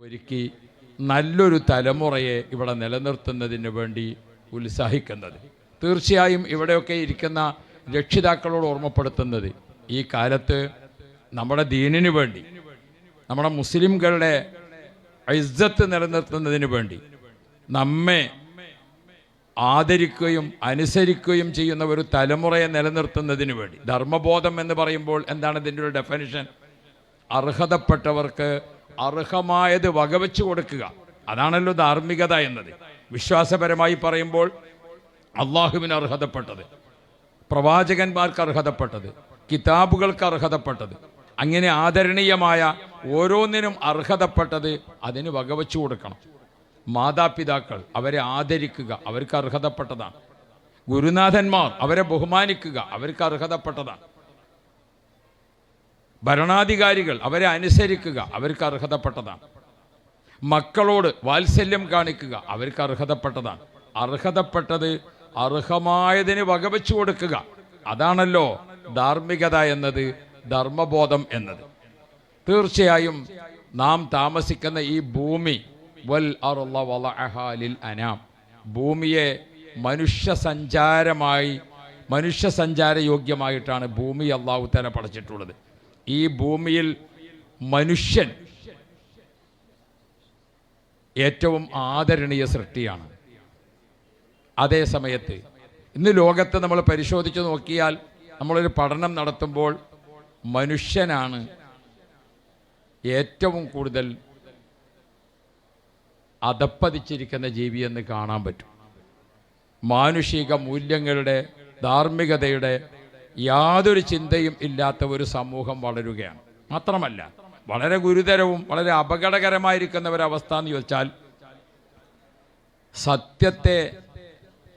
ഒരുക്കി നല്ലൊരു തലമുറയെ ഇവിടെ നിലനിർത്തുന്നതിന് വേണ്ടി ഉത്സാഹിക്കുന്നത്. തീർച്ചയായും ഇവിടെയൊക്കെ ഇരിക്കുന്ന രക്ഷിതാക്കളോട് ഓർമ്മപ്പെടുത്തുന്നത് ഈ കാലത്ത് നമ്മുടെ ദീനിനു വേണ്ടി നമ്മുടെ മുസ്ലിംകളുടെ ഐസത്ത് നിലനിർത്തുന്നതിന് വേണ്ടി നമ്മെ ആദരിക്കുകയും അനുസരിക്കുകയും ചെയ്യുന്ന ഒരു തലമുറയെ നിലനിർത്തുന്നതിന് വേണ്ടി. ധർമ്മബോധം എന്ന് പറയുമ്പോൾ എന്താണ് ഇതിന്റെ ഒരു ഡെഫിനിഷൻ അർഹതപ്പെട്ടവർക്ക് അർഹമായത് വകവെച്ചു കൊടുക്കുക. അതാണല്ലോ ധാർമ്മികത എന്നത്. വിശ്വാസപരമായി പറയുമ്പോൾ അള്ളാഹുവിന് അർഹതപ്പെട്ടത്. പ്രവാചകന്മാർക്ക് അർഹതപ്പെട്ടത്. കിതാബുകൾക്ക് അർഹതപ്പെട്ടത്. അങ്ങനെ ആദരണീയമായ ഓരോന്നിനും അർഹതപ്പെട്ടത് അതിന് വകവെച്ചു കൊടുക്കണം. മാതാപിതാക്കൾ അവരെ ആദരിക്കുക അവർക്ക് അർഹതപ്പെട്ടതാണ്. ഗുരുനാഥന്മാർ അവരെ ബഹുമാനിക്കുക അവർക്ക് അർഹതപ്പെട്ടതാണ്. ഭരണാധികാരികൾ അവരെ അനുസരിക്കുക അവർക്ക് അർഹതപ്പെട്ടതാണ്. മക്കളോട് വാത്സല്യം കാണിക്കുക അവർക്ക് അർഹതപ്പെട്ടതാണ്. അർഹതപ്പെട്ടത് അർഹമായതിന് വകവെച്ചു കൊടുക്കുക. അതാണല്ലോ ധാർമ്മികത എന്നത് ധർമ്മബോധം എന്നത്. തീർച്ചയായും നാം താമസിക്കുന്ന ഈ ഭൂമി വൽ വളഅഹാലിൽ അനാം. ഭൂമിയെ മനുഷ്യ സഞ്ചാരമായി മനുഷ്യ സഞ്ചാര യോഗ്യമായിട്ടാണ് ഭൂമി അള്ളാഹു തല പടച്ചിട്ടുള്ളത്. ഈ ഭൂമിയിൽ മനുഷ്യൻ ഏറ്റവും ആദരണീയ സൃഷ്ടിയാണ്. അതേ സമയത്ത് ഇന്ന് ലോകത്ത് നമ്മൾ പരിശോധിച്ച് നോക്കിയാൽ നമ്മളൊരു പഠനം നടത്തുമ്പോൾ മനുഷ്യനാണ് ഏറ്റവും കൂടുതൽ അതപ്പതിച്ചിരിക്കുന്ന ജീവി എന്ന് കാണാൻ പറ്റും. മാനുഷിക മൂല്യങ്ങളുടെ ധാർമ്മികതയുടെ യാതൊരു ചിന്തയും ഇല്ലാത്ത ഒരു സമൂഹം വളരുകയാണ്. മാത്രമല്ല വളരെ ഗുരുതരവും വളരെ അപകടകരമായിരിക്കുന്ന ഒരവസ്ഥ എന്ന് ചോദിച്ചാൽ സത്യത്തെ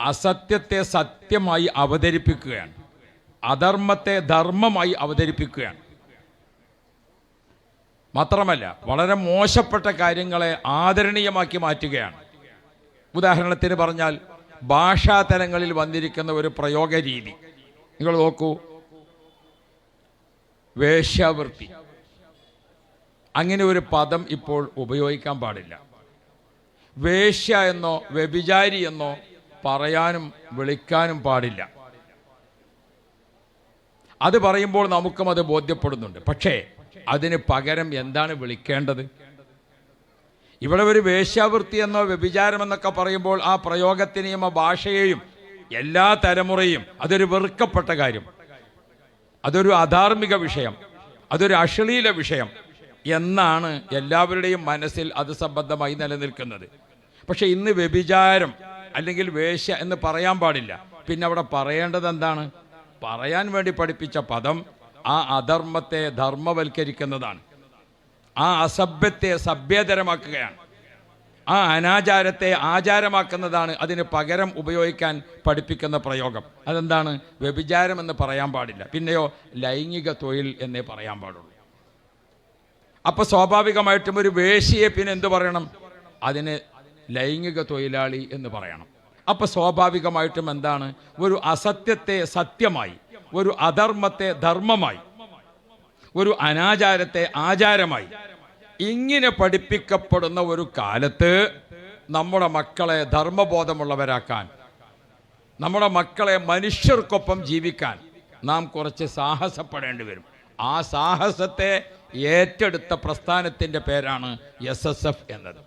അസത്യത്തെ സത്യമായി അവതരിപ്പിക്കുകയാണ്. അധർമ്മത്തെ ധർമ്മമായി അവതരിപ്പിക്കുകയാണ്. മാത്രമല്ല വളരെ മോശപ്പെട്ട കാര്യങ്ങളെ ആദരണീയമാക്കി മാറ്റുകയാണ്. ഉദാഹരണത്തിന് പറഞ്ഞാൽ ഭാഷാതലങ്ങളിൽ വന്നിരിക്കുന്ന ഒരു പ്രയോഗ രീതി നിങ്ങൾ നോക്കൂ. വേശ്യാവൃത്തി. അങ്ങനെ ഒരു പദം ഇപ്പോൾ ഉപയോഗിക്കാൻ പാടില്ല. വേശ്യ എന്നോ വ്യഭിചാരി എന്നോ പറയാനും വിളിക്കാനും പാടില്ല. അത് പറയുമ്പോൾ നമുക്കും അത് ബോധ്യപ്പെടുന്നുണ്ട്. പക്ഷേ അതിന് പകരം എന്താണ് വിളിക്കേണ്ടത്? ഇവിടെ ഒരു വേശ്യാവൃത്തി എന്നോ വ്യഭിചാരം എന്നൊക്കെ പറയുമ്പോൾ ആ പ്രയോഗത്തിനെയും ആ ഭാഷയെയും എല്ലാ തലമുറയും അതൊരു വെറുക്കപ്പെട്ട കാര്യം. അതൊരു അധാർമിക വിഷയം. അതൊരു അശ്ലീല വിഷയം. എന്നാണ് എല്ലാവരുടെയും മനസ്സിൽ അത് സംബന്ധമായി നിലനിൽക്കുന്നത്. പക്ഷെ ഇന്ന് വ്യഭിചാരം അല്ലെങ്കിൽ വേശ്യ എന്ന് പറയാൻ പാടില്ല. പിന്നെ അവിടെ പറയേണ്ടത് എന്താണ്? പറയാൻ വേണ്ടി പഠിപ്പിച്ച പദം ആ അധർമ്മത്തെ ധർമ്മവൽക്കരിക്കുന്നതാണ്. ആ അസഭ്യത്തെ സഭ്യതരമാക്കുകയാണ്. ആ അനാചാരത്തെ ആചാരമാക്കുന്നതാണ് അതിന് പകരം ഉപയോഗിക്കാൻ പഠിപ്പിക്കുന്ന പ്രയോഗം. അതെന്താണ്? വ്യഭിചാരം എന്ന് പറയാൻ പാടില്ല. പിന്നെയോ ലൈംഗിക തൊഴിൽ എന്നേ പറയാൻ പാടുള്ളൂ. അപ്പൊ സ്വാഭാവികമായിട്ടും ഒരു വേശിയെ പിന്നെ എന്ത് പറയണം? അതിന് ലൈംഗിക തൊഴിലാളി എന്ന് പറയണം. അപ്പൊ സ്വാഭാവികമായിട്ടും എന്താണ്? ഒരു അസത്യത്തെ സത്യമായി ഒരു അധർമ്മത്തെ ധർമ്മമായി ഒരു അനാചാരത്തെ ആചാരമായി ഇങ്ങനെ പഠിപ്പിക്കപ്പെടുന്ന ഒരു കാലത്ത് നമ്മുടെ മക്കളെ ധർമ്മബോധമുള്ളവരാക്കാൻ നമ്മുടെ മക്കളെ മനുഷ്യർക്കൊപ്പം ജീവിക്കാൻ നാം കുറച്ച് സാഹസപ്പെടേണ്ടി വരും. ആ സാഹസത്തെ ഏറ്റെടുത്ത പ്രസ്ഥാനത്തിന്റെ പേരാണ് എസ് എസ് എഫ് എന്നത്.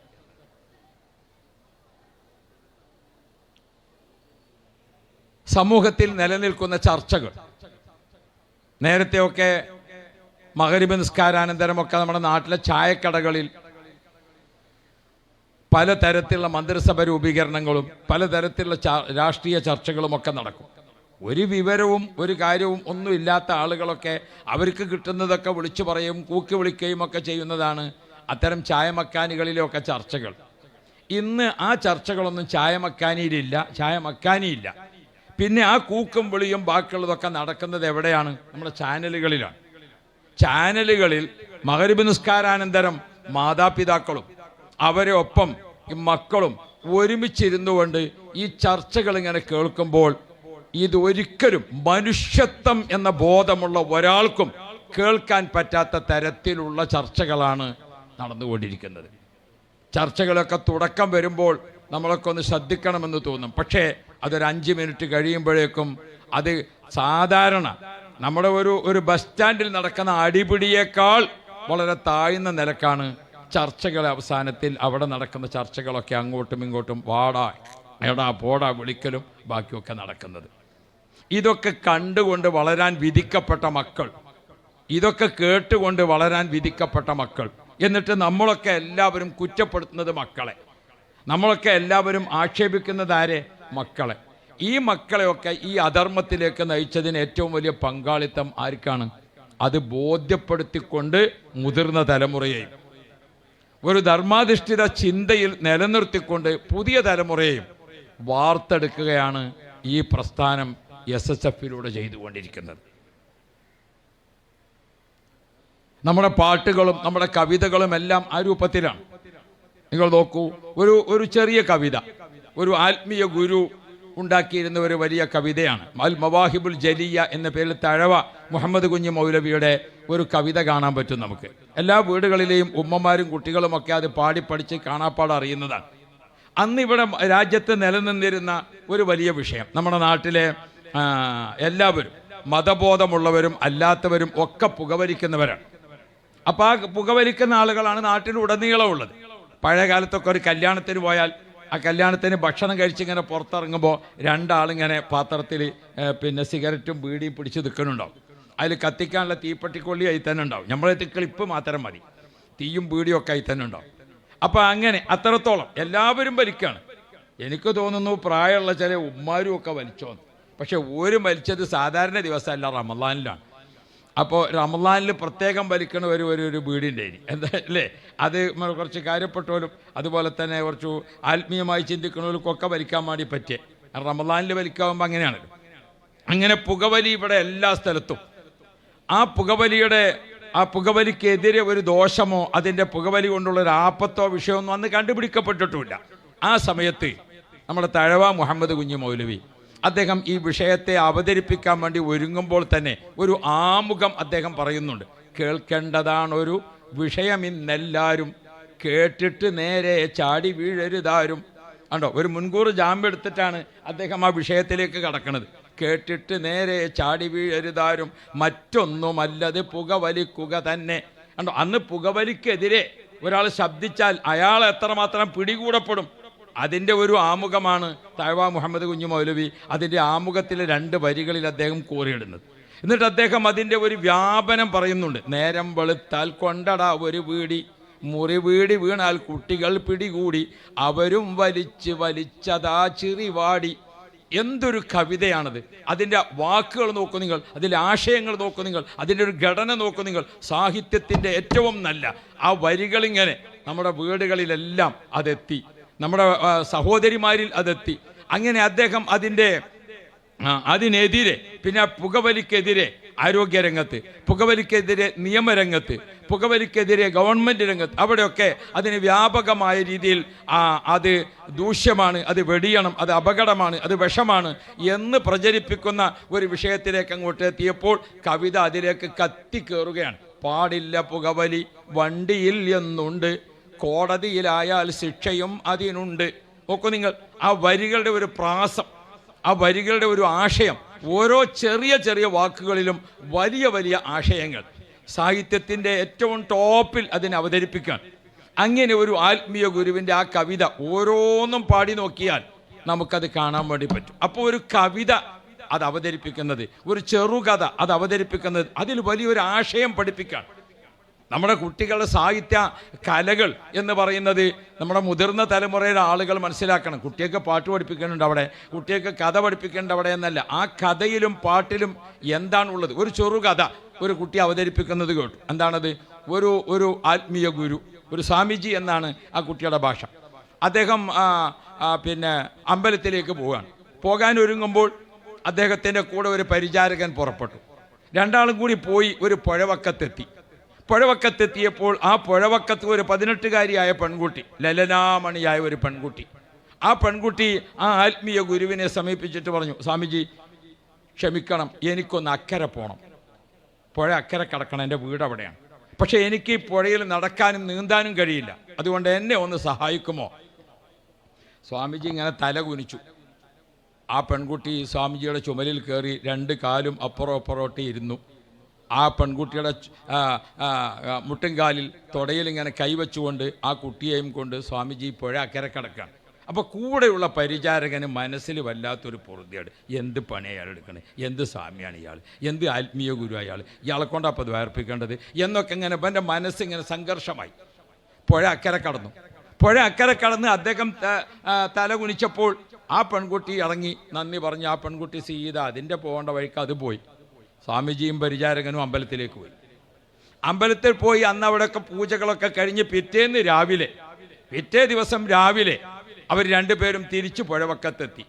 സമൂഹത്തിൽ നിലനിൽക്കുന്ന ചർച്ചകൾ നേരത്തെയൊക്കെ മകരിബ് നിസ്കാരാനന്തരമൊക്കെ നമ്മുടെ നാട്ടിലെ ചായക്കടകളിൽ പലതരത്തിലുള്ള മന്ത്രിസഭ രൂപീകരണങ്ങളും പലതരത്തിലുള്ള രാഷ്ട്രീയ ചർച്ചകളും ഒക്കെ നടക്കും. ഒരു വിവരവും ഒരു കാര്യവും ഒന്നും ഇല്ലാത്ത ആളുകളൊക്കെ അവർക്ക് കിട്ടുന്നതൊക്കെ വിളിച്ചു പറയും കൂക്കി വിളിക്കുകയും ഒക്കെ ചെയ്യുന്നതാണ് അത്തരം ചായമക്കാനികളിലൊക്കെ ചർച്ചകൾ. ഇന്ന് ആ ചർച്ചകളൊന്നും ചായമക്കാനിയിലില്ല ചായമക്കാനിയില്ല. പിന്നെ ആ കൂക്കും വിളിയും ബാക്കിയുള്ളതൊക്കെ നടക്കുന്നത് എവിടെയാണ്? നമ്മുടെ ചാനലുകളിലാണ്. ചാനലുകളിൽ മകരിബ് നിസ്കാരാനന്തരം മാതാപിതാക്കളും അവരെ ഒപ്പം മക്കളും ഒരുമിച്ചിരുന്നു കൊണ്ട് ഈ ചർച്ചകൾ ഇങ്ങനെ കേൾക്കുമ്പോൾ ഇത് ഒരിക്കലും മനുഷ്യത്വം എന്ന ബോധമുള്ള ഒരാൾക്കും കേൾക്കാൻ പറ്റാത്ത തരത്തിലുള്ള ചർച്ചകളാണ് നടന്നുകൊണ്ടിരിക്കുന്നത്. ചർച്ചകളൊക്കെ തുടക്കം വരുമ്പോൾ നമ്മളൊക്കെ ഒന്ന് ശ്രദ്ധിക്കണമെന്ന് തോന്നും. പക്ഷേ അതൊരു അഞ്ച് മിനിറ്റ് കഴിയുമ്പോഴേക്കും അത് സാധാരണ നമ്മുടെ ഒരു ഒരു ബസ് സ്റ്റാൻഡിൽ നടക്കുന്ന അടിപിടിയേക്കാൾ വളരെ താഴ്ന്ന നിലക്കാണ് ചർച്ചകൾ അവസാനത്തിൽ അവിടെ നടക്കുന്ന ചർച്ചകളൊക്കെ അങ്ങോട്ടും ഇങ്ങോട്ടും വാടാ എടാ പോടാ വിളിക്കലും ബാക്കിയൊക്കെ നടക്കുന്നത്. ഇതൊക്കെ കണ്ടുകൊണ്ട് വളരാൻ വിധിക്കപ്പെട്ട മക്കൾ. ഇതൊക്കെ കേട്ടുകൊണ്ട് വളരാൻ വിധിക്കപ്പെട്ട മക്കൾ. എന്നിട്ട് നമ്മളൊക്കെ എല്ലാവരും കുറ്റപ്പെടുത്തുന്നത് മക്കളെ. നമ്മളൊക്കെ എല്ലാവരും ആക്ഷേപിക്കുന്നത് ആരെ? മക്കളെ. ഈ മക്കളെയൊക്കെ ഈ അധർമ്മത്തിലേക്ക് നയിച്ചതിന് ഏറ്റവും വലിയ പങ്കാളിത്തം ആർക്കാണ്? അത് ബോധ്യപ്പെടുത്തിക്കൊണ്ട് മുതിർന്ന തലമുറയെയും ഒരു ധർമാധിഷ്ഠിത ചിന്തയിൽ നിലനിർത്തിക്കൊണ്ട് പുതിയ തലമുറയെയും വാർത്തെടുക്കുകയാണ് ഈ പ്രസ്ഥാനം എസ് എസ് എഫിലൂടെ ചെയ്തുകൊണ്ടിരിക്കുന്നത്. നമ്മുടെ പാട്ടുകളും നമ്മുടെ കവിതകളും എല്ലാം ആ രൂപത്തിലാണ്. നിങ്ങൾ നോക്കൂ ഒരു ഒരു ചെറിയ കവിത ഒരു ആത്മീയ ഗുരു ഉണ്ടാക്കിയിരുന്ന ഒരു വലിയ കവിതയാണ്. അൽ മവാഹിബുൽ ജലിയ എന്ന പേരിൽ തഴവ മുഹമ്മദ് കുഞ്ഞ് മൗലവിയുടെ ഒരു കവിത കാണാൻ പറ്റും നമുക്ക്. എല്ലാ വീടുകളിലെയും ഉമ്മമാരും കുട്ടികളുമൊക്കെ അത് പാടി പഠിച്ച് കാണാപ്പാട് അറിയുന്നതാണ്. അന്ന് ഇവിടെ രാജ്യത്ത് നിലനിന്നിരുന്ന ഒരു വലിയ വിഷയം. നമ്മുടെ നാട്ടിലെ എല്ലാവരും മതബോധമുള്ളവരും അല്ലാത്തവരും ഒക്കെ പുകവലിക്കുന്നവരാണ്. അപ്പോൾ ആ പുകവലിക്കുന്ന ആളുകളാണ് ഉള്ളത്. പഴയ കാലത്തൊക്കെ ഒരു കല്യാണത്തിന് പോയാൽ ആ കല്യാണത്തിന് ഭക്ഷണം കഴിച്ചിങ്ങനെ പുറത്തിറങ്ങുമ്പോൾ രണ്ടാളിങ്ങനെ പാത്രത്തിൽ പിന്നെ സിഗരറ്റും ബീഡിയും പിടിച്ച് നിൽക്കുന്നുണ്ടാവും അതിൽ കത്തിക്കാനുള്ള തീപ്പെട്ടിക്കൊള്ളി ആയി തന്നെ ഉണ്ടാവും. നമ്മളെ ക്ലിപ്പ് മാത്രം മതി. തീയും ബീഡിയും ഒക്കെ ആയി തന്നെ ഉണ്ടാവും. അപ്പോൾ അങ്ങനെ അത്രത്തോളം. എല്ലാവരും വലിക്കാണ് എനിക്ക് തോന്നുന്നു പ്രായമുള്ള ചില ഉമ്മാരും ഒക്കെ വലിച്ചോന്ന് പക്ഷെ ഒരു വലിച്ചത് സാധാരണ ദിവസമല്ല റമദാനിലാണ്. അപ്പോൾ റമദാനിൽ പ്രത്യേകം വലിക്കണ ഒരു ഒരു ഒരു വീടിന്റെ ഇനി. എന്താ അല്ലേ? അത് കുറച്ച് കാര്യപ്പെട്ടവരും അതുപോലെ തന്നെ കുറച്ച് ആത്മീയമായി ചിന്തിക്കുന്നവർക്കൊക്കെ വലിക്കാൻ വേണ്ടി പറ്റിയ. റമദാനിൽ വലിക്കാവുമ്പോൾ അങ്ങനെയാണല്ലോ. അങ്ങനെ പുകവലി ഇവിടെ എല്ലാ സ്ഥലത്തും. ആ പുകവലിയുടെ ആ പുകവലിക്കെതിരെ ഒരു ദോഷമോ അതിന്റെ പുകവലി കൊണ്ടുള്ള ഒരു ആപത്തോ വിഷയമൊന്നും അന്ന് കണ്ടുപിടിക്കപ്പെട്ടിട്ടുമില്ല. ആ സമയത്ത് നമ്മുടെ തഴവ മുഹമ്മദ് കുഞ്ഞു മൗലവി അദ്ദേഹം ഈ വിഷയത്തെ അവതരിപ്പിക്കാൻ വേണ്ടി ഒരുങ്ങുമ്പോൾ തന്നെ ഒരു ആമുഖം അദ്ദേഹം പറയുന്നുണ്ട്. കേൾക്കേണ്ടതാണ് ഒരു വിഷയം ഇന്നെല്ലാവരും കേട്ടിട്ട് നേരെ ചാടി വീഴരുതാരും. കണ്ടോ? ഒരു മുൻകൂർ ജാമ്യം എടുത്തിട്ടാണ് അദ്ദേഹം ആ വിഷയത്തിലേക്ക് കടക്കുന്നത് കേട്ടിട്ട് നേരെ ചാടി വീഴരുതാരും. മറ്റൊന്നുമല്ലത് പുകവലിക്കുക തന്നെ. കണ്ടോ? അന്ന് പുകവലിക്കെതിരെ ഒരാൾ ശബ്ദിച്ചാൽ അയാൾ എത്രമാത്രം പിടികൂടപ്പെടും? അതിന്റെ ഒരു ആമുഖമാണ് താഴ്വ മുഹമ്മദ് കുഞ്ഞു മൗലവി. അതിന്റെ ആമുഖത്തിലെ രണ്ട് വരികളിൽ അദ്ദേഹം കോറിയിടുന്നത്. എന്നിട്ട് അദ്ദേഹം അതിന്റെ ഒരു വ്യാപനം പറയുന്നുണ്ട്. നേരം വെളുത്താൽ കൊണ്ടടാ ഒരു വീടി. മുറി വീടി വീണാൽ കുട്ടികൾ പിടികൂടി. അവരും വലിച്ച് വലിച്ചതാ ചിറിവാടി എന്തൊരു കവിതയാണത്. അതിന്റെ വാക്കുകൾ നോക്കൂ നിങ്ങൾ. അതിന്റെ ആശയങ്ങൾ നോക്കൂ നിങ്ങൾ. അതിന്റെ ഒരു ഘടന നോക്കൂ നിങ്ങൾ. സാഹിത്യത്തിന്റെ ഏറ്റവും നല്ല ആ വരികളിങ്ങനെ നമ്മുടെ വീടുകളിലെല്ലാം അതെത്തി. നമ്മുടെ സഹോദരിമാരിൽ അതെത്തി. അങ്ങനെ അദ്ദേഹം അതിന്റെ അതിനെതിരെ പിന്നെ പുകവലിക്കെതിരെ ആരോഗ്യരംഗത്ത് പുകവലിക്കെതിരെ നിയമരംഗത്ത് പുകവലിക്കെതിരെ ഗവൺമെന്റ് രംഗത്ത് അവിടെയൊക്കെ അതിന് വ്യാപകമായ രീതിയിൽ അത് ദൂഷ്യമാണ് അത് വെടിയണം അത് അപകടമാണ് അത് വിഷമാണ് എന്ന് പ്രചരിപ്പിക്കുന്ന ഒരു വിഷയത്തിലേക്ക് അങ്ങോട്ട് എത്തിയപ്പോൾ കവിത അതിലേക്ക് കത്തിക്കേറുകയാണ്. പാടില്ല പുകവലി വണ്ടിയിൽ എന്നുണ്ട്. കോടതിയിലായാൽ ശിക്ഷയും അതിനുണ്ട്. ഒക്കെ നിങ്ങൾ ആ വരികളുടെ ഒരു പ്രാസം ആ വരികളുടെ ഒരു ആശയം ഓരോ ചെറിയ ചെറിയ വാക്കുകളിലും വലിയ വലിയ ആശയങ്ങൾ. സാഹിത്യത്തിന്റെ ഏറ്റവും ടോപ്പിൽ അതിനെ അവതരിപ്പിക്കാൻ. അങ്ങനെ ഒരു ആത്മീയ ഗുരുവിന്റെ ആ കവിത ഓരോന്നും പാടി നോക്കിയാൽ നമുക്കത് കാണാൻ വേണ്ടി പറ്റും. അപ്പോൾ ഒരു കവിത അത് അവതരിപ്പിക്കുന്നത് ഒരു ചെറുകഥ അത് അവതരിപ്പിക്കുന്നത് അതിൽ വലിയൊരു ആശയം പഠിപ്പിക്കാൻ. നമ്മുടെ കുട്ടികളുടെ സാഹിത്യ കലകൾ എന്ന് പറയുന്നത് നമ്മുടെ മുതിർന്ന തലമുറയുടെ ആളുകൾ മനസ്സിലാക്കണം. കുട്ടിയൊക്കെ പാട്ട് പഠിപ്പിക്കുന്നുണ്ട് അവിടെ. കുട്ടിയൊക്കെ കഥ പഠിപ്പിക്കേണ്ട അവിടെ എന്നല്ല. ആ കഥയിലും പാട്ടിലും എന്താണുള്ളത്? ഒരു ചെറുകഥ ഒരു കുട്ടി അവതരിപ്പിക്കുന്നത് കേട്ടു. എന്താണത്? ഒരു ഒരു ആത്മീയ ഗുരു ഒരു സ്വാമിജി എന്നാണ് ആ കുട്ടിയുടെ ഭാഷ. അദ്ദേഹം പിന്നെ അമ്പലത്തിലേക്ക് പോവുകയാണ്. പോകാൻ ഒരുങ്ങുമ്പോൾ അദ്ദേഹത്തിന്റെ കൂടെ ഒരു പരിചാരകൻ പുറപ്പെട്ടു. രണ്ടാളും കൂടി പോയി ഒരു പുഴവക്കത്തെത്തി. പുഴവക്കത്തെത്തിയപ്പോൾ ആ പുഴവക്കത്ത് ഒരു പതിനെട്ടുകാരിയായ പെൺകുട്ടി ലലനാമണിയായ ഒരു പെൺകുട്ടി. ആ പെൺകുട്ടി ആ ആത്മീയ ഗുരുവിനെ സമീപിച്ചിട്ട് പറഞ്ഞു സ്വാമിജി ക്ഷമിക്കണം എനിക്കൊന്ന് അക്കരെ പോകണം പുഴ അക്കരെ കിടക്കണം എന്റെ വീട് അവിടെയാണ്. പക്ഷേ എനിക്ക് ഈ പുഴയിൽ നടക്കാനും നീന്താനും കഴിയില്ല. അതുകൊണ്ട് എന്നെ ഒന്ന് സഹായിക്കുമോ? സ്വാമിജി ഇങ്ങനെ തല കുനിച്ചു. ആ പെൺകുട്ടി സ്വാമിജിയുടെ ചുമലിൽ കയറി രണ്ട് കാലും അപ്പുറം അപ്പുറോട്ട് ഇരുന്നു ആ പെൺകുട്ടിയുടെ മുട്ടുംകാലിൽ തുടയിൽ ഇങ്ങനെ കൈവച്ചുകൊണ്ട് ആ കുട്ടിയെയും കൊണ്ട് സ്വാമിജി പുഴ അക്കരെ കിടക്കുകയാണ്. അപ്പോൾ കൂടെയുള്ള പരിചാരകന് മനസ്സിൽ വല്ലാത്തൊരു പൊറുതിയാണ് എന്ത് പണി അയാൾ എടുക്കണേ? എന്ത് സ്വാമിയാണ് ഇയാൾ? എന്ത് ആത്മീയ ഗുരു അയാൾ? ഇയാളെ കൊണ്ടാ അപ്പോൾ അത് വേർപ്പിക്കേണ്ടത് എന്നൊക്കെ ഇങ്ങനെ എന്റെ മനസ്സിങ്ങനെ സംഘർഷമായി. പുഴ അക്കരെ കടന്നു. പുഴ അക്കരെ കടന്ന് അദ്ദേഹം തല കുനിച്ചപ്പോൾ ആ പെൺകുട്ടി ഇറങ്ങി. നന്ദി പറഞ്ഞ് ആ പെൺകുട്ടി സീത അതിന്റെ പോകേണ്ട വഴിക്ക് അത് പോയി. സ്വാമിജിയും പരിചാരകനും അമ്പലത്തിലേക്ക് പോയി. അമ്പലത്തിൽ പോയി അന്ന് അവിടെയൊക്കെ പൂജകളൊക്കെ കഴിഞ്ഞ് പിറ്റേന്ന് രാവിലെ പിറ്റേ ദിവസം രാവിലെ അവർ രണ്ടുപേരും തിരിച്ചു പുഴവക്കത്തെത്തി.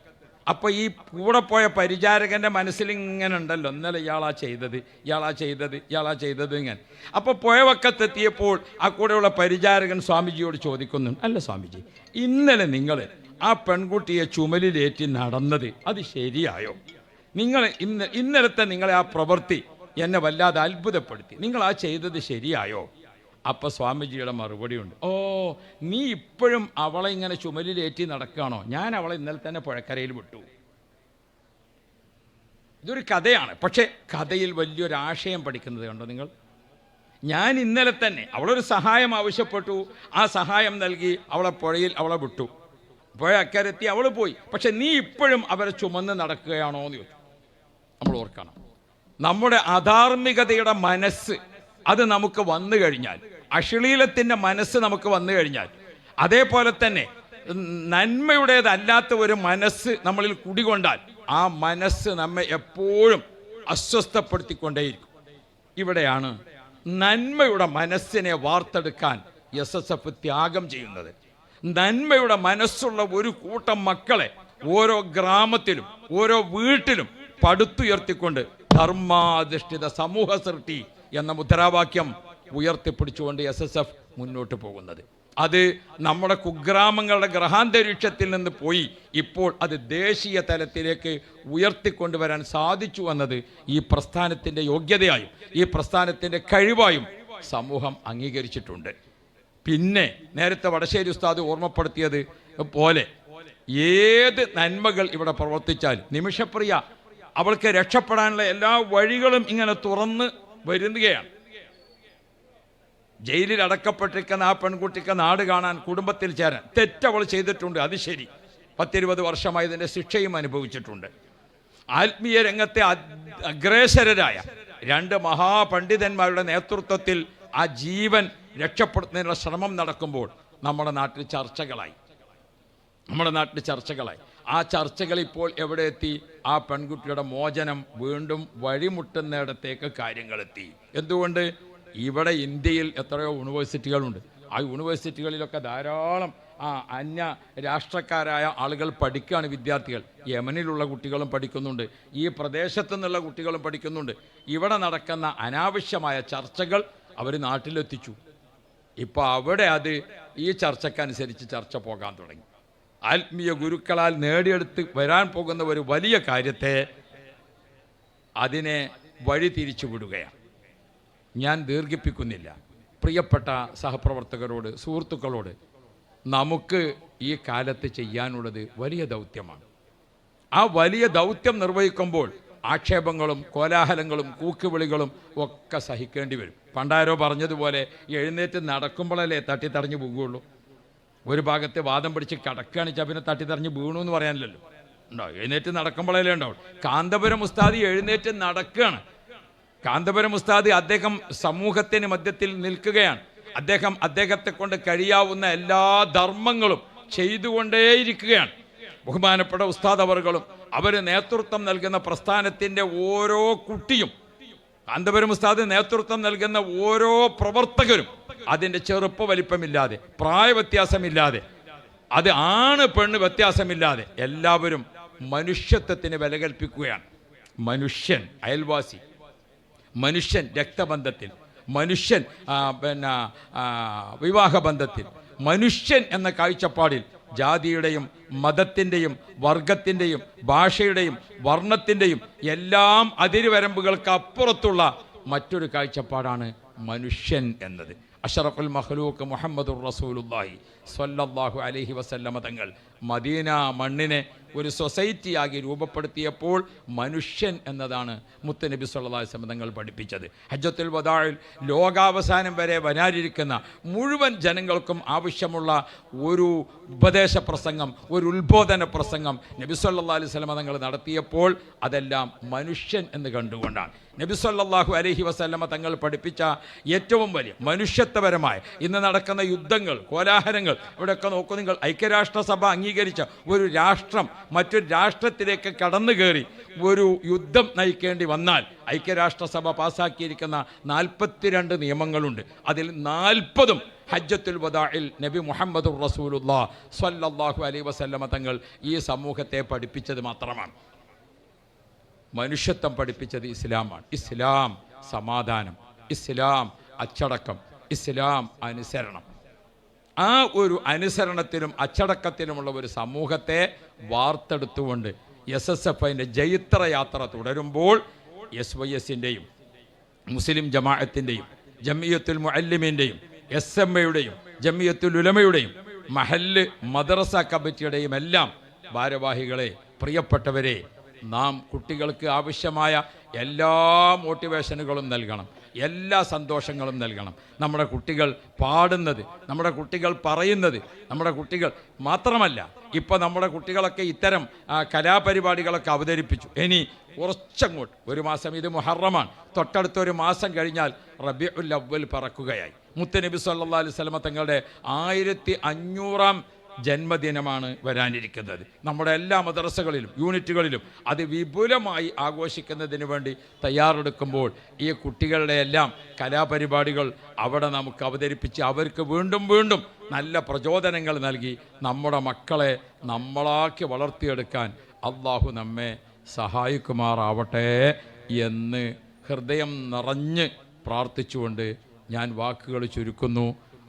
അപ്പോൾ ഈ കൂടെ പോയ പരിചാരകന്റെ മനസ്സിൽ ഇങ്ങനെ ഉണ്ടല്ലോ ഇന്നലെ ഇയാളാ ചെയ്തത് ഇയാളാ ചെയ്തത് ഇയാളാ ചെയ്തത് ഇങ്ങനെ. അപ്പോൾ പുഴവക്കത്തെത്തിയപ്പോൾ ആ കൂടെയുള്ള പരിചാരകൻ സ്വാമിജിയോട് ചോദിക്കുന്നു അല്ല സ്വാമിജി ഇന്നലെ നിങ്ങൾ ആ പെൺകുട്ടിയെ ചുമലിലേറ്റി നടന്നത് അത് ശരിയായോ? നിങ്ങൾ ഇന്ന് ഇന്നലത്തെ നിങ്ങളെ ആ പ്രവൃത്തി എന്നെ വല്ലാതെ അത്ഭുതപ്പെടുത്തി. നിങ്ങൾ ആ ചെയ്തത് ശരിയായോ? അപ്പൊ സ്വാമിജിയുടെ മറുപടി ഉണ്ട്. ഓ നീ ഇപ്പോഴും അവളെ ഇങ്ങനെ ചുമലിലേറ്റി നടക്കുകയാണോ? ഞാൻ അവളെ ഇന്നലെ തന്നെ പുഴക്കരയിൽ വിട്ടു. ഇതൊരു കഥയാണ്. പക്ഷേ കഥയിൽ വലിയൊരു ആശയം പഠിക്കുന്നത് കണ്ടോ നിങ്ങൾ? ഞാൻ ഇന്നലെ തന്നെ അവളൊരു സഹായം ആവശ്യപ്പെട്ടു. ആ സഹായം നൽകി അവളെ പുഴയിൽ അവളെ വിട്ടു. പുഴ അക്കരെത്തി അവൾ പോയി. പക്ഷെ നീ ഇപ്പോഴും അവരെ ചുമന്ന് നടക്കുകയാണോ എന്ന് ചോദിച്ചു. നമ്മൾ ഓർക്കണം. നമ്മുടെ അധാർമികതയുടെ മനസ്സ് അത് നമുക്ക് വന്നു കഴിഞ്ഞാൽ അശ്ലീലത്തിന്റെ മനസ്സ് നമുക്ക് വന്നു കഴിഞ്ഞാൽ അതേപോലെ തന്നെ നന്മയുടേതല്ലാത്ത ഒരു മനസ്സ് നമ്മളിൽ കുടികൊണ്ടാൽ ആ മനസ്സ് നമ്മെ എപ്പോഴും അസ്വസ്ഥപ്പെടുത്തിക്കൊണ്ടേയിരിക്കും. ഇവിടെയാണ് നന്മയുടെ മനസ്സിനെ വാർത്തെടുക്കാൻ എസ് എസ് എഫ് ത്യാഗം ചെയ്യുന്നത്. നന്മയുടെ മനസ്സുള്ള ഒരു കൂട്ടം മക്കളെ ഓരോ ഗ്രാമത്തിലും ഓരോ വീട്ടിലും പടുത്തുയർത്തിക്കൊണ്ട് ധർമാധിഷ്ഠിത സമൂഹ സൃഷ്ടി എന്ന മുദ്രാവാക്യം ഉയർത്തിപ്പിടിച്ചുകൊണ്ട് എസ് എസ് എഫ് മുന്നോട്ട് പോകുന്നത്. അത് നമ്മുടെ കുഗ്രാമങ്ങളുടെ ഗ്രഹാന്തരീക്ഷത്തിൽ നിന്ന് പോയി ഇപ്പോൾ അത് ദേശീയ തലത്തിലേക്ക് ഉയർത്തിക്കൊണ്ടുവരാൻ സാധിച്ചു എന്നത് ഈ പ്രസ്ഥാനത്തിന്റെ യോഗ്യതയായും ഈ പ്രസ്ഥാനത്തിന്റെ കഴിവായും സമൂഹം അംഗീകരിച്ചിട്ടുണ്ട്. പിന്നെ നേരത്തെ വടശ്ശേരി ഉസ്താദ് ഓർമ്മപ്പെടുത്തിയത് പോലെ ഏത് നന്മകൾ ഇവിടെ പ്രവർത്തിച്ചാൽ നിമിഷപ്രിയ അവൾക്ക് രക്ഷപ്പെടാനുള്ള എല്ലാ വഴികളും ഇങ്ങനെ തുറന്ന് വരുന്നുകയാണ്. ജയിലിൽ അടക്കപ്പെട്ടിരിക്കുന്ന ആ പെൺകുട്ടിക്ക് നാട് കാണാൻ കുടുംബത്തിൽ ചേരാൻ തെറ്റവൾ ചെയ്തിട്ടുണ്ട് അത് ശരി. പത്തിരുപത് വർഷമായി ഇതിന്റെ ശിക്ഷയും അനുഭവിച്ചിട്ടുണ്ട്. ആത്മീയ രംഗത്തെ അഗ്- അഗ്രേസരരായ രണ്ട് മഹാപണ്ഡിതന്മാരുടെ നേതൃത്വത്തിൽ ആ ജീവൻ രക്ഷപ്പെടുത്തുന്നതിനുള്ള ശ്രമം നടക്കുമ്പോൾ നമ്മുടെ നാട്ടിൽ ചർച്ചകളായി. നമ്മുടെ നാട്ടിൽ ചർച്ചകളായി. ആ ചർച്ചകൾ ഇപ്പോൾ എവിടെ എത്തി? ആ പെൺകുട്ടിയുടെ മോചനം വീണ്ടും വഴിമുട്ടുന്നിടത്തേക്ക് കാര്യങ്ങളെത്തി എന്തുകൊണ്ട്? ഇവിടെ ഇന്ത്യയിൽ എത്രയോ യൂണിവേഴ്സിറ്റികളുണ്ട്. ആ യൂണിവേഴ്സിറ്റികളിലൊക്കെ ധാരാളം ആ അന്യ രാഷ്ട്രക്കാരായ ആളുകൾ പഠിക്കുകയാണ് വിദ്യാർത്ഥികൾ. യമനിലുള്ള കുട്ടികളും പഠിക്കുന്നുണ്ട്. ഈ പ്രദേശത്തു നിന്നുള്ള കുട്ടികളും പഠിക്കുന്നുണ്ട്. ഇവിടെ നടക്കുന്ന അനാവശ്യമായ ചർച്ചകൾ അവർ നാട്ടിലെത്തിച്ചു. ഇപ്പോൾ അവിടെ അത് ഈ ചർച്ചക്കനുസരിച്ച് ചർച്ച പോകാൻ തുടങ്ങി. ആത്മീയ ഗുരുക്കളാൽ നേടിയെടുത്ത് വരാൻ പോകുന്ന ഒരു വലിയ കാര്യത്തെ അതിനെ വഴി തിരിച്ചു വിടുകയാണ്. ഞാൻ ദീർഘിപ്പിക്കുന്നില്ല. പ്രിയപ്പെട്ട സഹപ്രവർത്തകരോട് സുഹൃത്തുക്കളോട് നമുക്ക് ഈ കാലത്ത് ചെയ്യാനുള്ളത് വലിയ ദൗത്യമാണ്. ആ വലിയ ദൗത്യം നിർവഹിക്കുമ്പോൾ ആക്ഷേപങ്ങളും കോലാഹലങ്ങളും കൂക്കുവിളികളും ഒക്കെ സഹിക്കേണ്ടി വരും. പണ്ടാരോ പറഞ്ഞതുപോലെ എഴുന്നേറ്റ് നടക്കുമ്പോഴല്ലേ തട്ടിത്തടഞ്ഞു പോകുകയുള്ളൂ ഒരു ഭാഗത്തെ വാദം പിടിച്ച് കിടക്കുകയാണ് ചബിനെ തട്ടിത്തറിഞ്ഞ് വീണു എന്ന് പറയാനില്ലല്ലോ. ഉണ്ടോ? എഴുന്നേറ്റ് നടക്കുമ്പോഴല്ലേ ഉണ്ടോ കാന്തപുരം ഉസ്താദി എഴുന്നേറ്റ് നടക്കുകയാണ്. കാന്തപുരം ഉസ്താദി അദ്ദേഹം സമൂഹത്തിന് മധ്യത്തിൽ നിൽക്കുകയാണ്. അദ്ദേഹം അദ്ദേഹത്തെ കൊണ്ട് കഴിയാവുന്ന എല്ലാ ധർമ്മങ്ങളും ചെയ്തുകൊണ്ടേയിരിക്കുകയാണ്. ബഹുമാനപ്പെട്ട ഉസ്താദ് അവർകളും അവർ നേതൃത്വം നൽകുന്ന പ്രസ്ഥാനത്തിന്റെ ഓരോ കുട്ടിയും കാന്തപുരം ഉസ്താദ് നേതൃത്വം നൽകുന്ന ഓരോ പ്രവർത്തകരും അതിന്റെ ചെറുപ്പ വലിപ്പമില്ലാതെ പ്രായ വ്യത്യാസമില്ലാതെ അത് ആണ് പെണ്ണ് വ്യത്യാസമില്ലാതെ എല്ലാവരും മനുഷ്യത്വത്തിന് വില കൽപ്പിക്കുകയാണ്. മനുഷ്യൻ അയൽവാസി മനുഷ്യൻ രക്തബന്ധത്തിൽ മനുഷ്യൻ പിന്നെ വിവാഹബന്ധത്തിൽ മനുഷ്യൻ എന്ന കാഴ്ചപ്പാടിൽ ജാതിയുടെയും മതത്തിന്റെയും വർഗത്തിന്റെയും ഭാഷയുടെയും വർണത്തിന്റെയും എല്ലാം അതിരുവരമ്പുകൾക്ക് അപ്പുറത്തുള്ള മറ്റൊരു കാഴ്ചപ്പാടാണ് മനുഷ്യൻ എന്നത്. അഷറഫുൽ മഹ്ലൂക്ക് മുഹമ്മദുർ റസൂലുല്ലാഹി സ്വല്ലല്ലാഹു അലഹി വസല്ലമ തങ്ങൾ മദീന മണ്ണിനെ ഒരു സൊസൈറ്റിയാകി രൂപപ്പെടുത്തിയപ്പോൾ മനുഷ്യൻ എന്നതാണ് മുത്തനബി വസല്ലം തങ്ങൾ പഠിപ്പിച്ചത്. ഹജ്ജത്തുൽ വദാഴിൽ ലോകാവസാനം വരെ വരാനിരിക്കുന്ന മുഴുവൻ ജനങ്ങൾക്കും ആവശ്യമുള്ള ഒരു ഉപദേശ പ്രസംഗം ഒരു ഉത്ബോധന പ്രസംഗം നബി സല്ലാ അലൈഹി വസല്ലം തങ്ങൾ നടത്തിയപ്പോൾ അതെല്ലാം മനുഷ്യൻ എന്ന് കണ്ടുകൊണ്ടാണ്. നബി സല്ലാഹു അലഹി വസല്ലമ തങ്ങൾ പഠിപ്പിച്ച ഏറ്റവും വലിയ മനുഷ്യത്വപരമായ ഇന്ന് നടക്കുന്ന യുദ്ധങ്ങൾ കോലാഹലങ്ങൾ ഇവിടെയൊക്കെ നോക്കൂ നിങ്ങൾ. ഐക്യരാഷ്ട്രസഭ അംഗീകരിച്ച ഒരു രാഷ്ട്രം മറ്റൊരു രാഷ്ട്രത്തിലേക്ക് കടന്നു കയറി ഒരു യുദ്ധം നയിക്കേണ്ടി വന്നാൽ ഐക്യരാഷ്ട്രസഭ പാസ്സാക്കിയിരിക്കുന്ന നാൽപ്പത്തിരണ്ട് നിയമങ്ങളുണ്ട്. അതിൽ നാൽപ്പതും ഹജ്ജത്തുൽ വദാഇൽ നബി മുഹമ്മദ് റസൂലുല്ലാ സ്വല്ലല്ലാഹു അലൈഹി വസല്ലമ തങ്ങൾ ഈ സമൂഹത്തെ പഠിപ്പിച്ചത് മാത്രമാണ്. മനുഷ്യത്വം പഠിപ്പിച്ചത് ഇസ്ലാമാണ്. ഇസ്ലാം സമാധാനം ഇസ്ലാം അച്ചടക്കം ഇസ്ലാം അനുസരണം. ആ ഒരു അനുസരണത്തിലും അച്ചടക്കത്തിലുമുള്ള ഒരു സമൂഹത്തെ വാർത്തെടുത്തുകൊണ്ട് എസ് എസ് എഫ് ജൈത്രയാത്ര തുടരുമ്പോൾ എസ് വൈ എസിന്റെയും മുസ്ലിം ജമാഅത്തിന്റെയും ജമിയത്തുൽ മുഅല്ലിമിന്റെയും എസ് എം എയുടെയും ജമിയത്തുൽ ഉലമയുടെയും മഹല്ല് മദ്രസ കമ്മിറ്റിയുടെയും എല്ലാം ഭാരവാഹികളെ പ്രിയപ്പെട്ടവരെ നാം കുട്ടികൾക്ക് ആവശ്യമായ എല്ലാ മോട്ടിവേഷനുകളും നൽകണം. എല്ലാ സന്തോഷങ്ങളും നൽകണം. നമ്മുടെ കുട്ടികൾ പാടുന്നത് നമ്മുടെ കുട്ടികൾ പറയുന്നത് നമ്മുടെ കുട്ടികൾ മാത്രമല്ല ഇപ്പോൾ നമ്മുടെ കുട്ടികളൊക്കെ ഇത്തരം കലാപരിപാടികളൊക്കെ അവതരിപ്പിച്ചു. ഇനി കുറച്ചങ്ങോട്ട്. ഒരു മാസം ഇത് മുഹറമാണ്. തൊട്ടടുത്ത ഒരു മാസം കഴിഞ്ഞാൽ റബി ഉൽ അവൽ പറക്കുകയായി. മുത്തനബി സല്ലാ അലൈഹി തങ്ങളുടെ ആയിരത്തി അഞ്ഞൂറാം ജന്മദിനമാണ് വരാനിരിക്കുന്നത്. നമ്മുടെ എല്ലാ മദ്രസകളിലും യൂണിറ്റുകളിലും അത് വിപുലമായി ആഘോഷിക്കുന്നതിന് വേണ്ടി തയ്യാറെടുക്കുമ്പോൾ ഈ കുട്ടികളുടെ എല്ലാം കലാപരിപാടികൾ അവിടെ നമുക്ക് അവതരിപ്പിച്ച് അവർക്ക് വീണ്ടും വീണ്ടും നല്ല പ്രചോദനങ്ങൾ നൽകി നമ്മുടെ മക്കളെ നമ്മളാക്കി വളർത്തിയെടുക്കാൻ അള്ളാഹു നമ്മെ സഹായിക്കുമാറാവട്ടെ എന്ന് ഹൃദയം നിറഞ്ഞ് പ്രാർത്ഥിച്ചുകൊണ്ട് ഞാൻ വാക്കുകൾ ചുരുക്കുന്നു.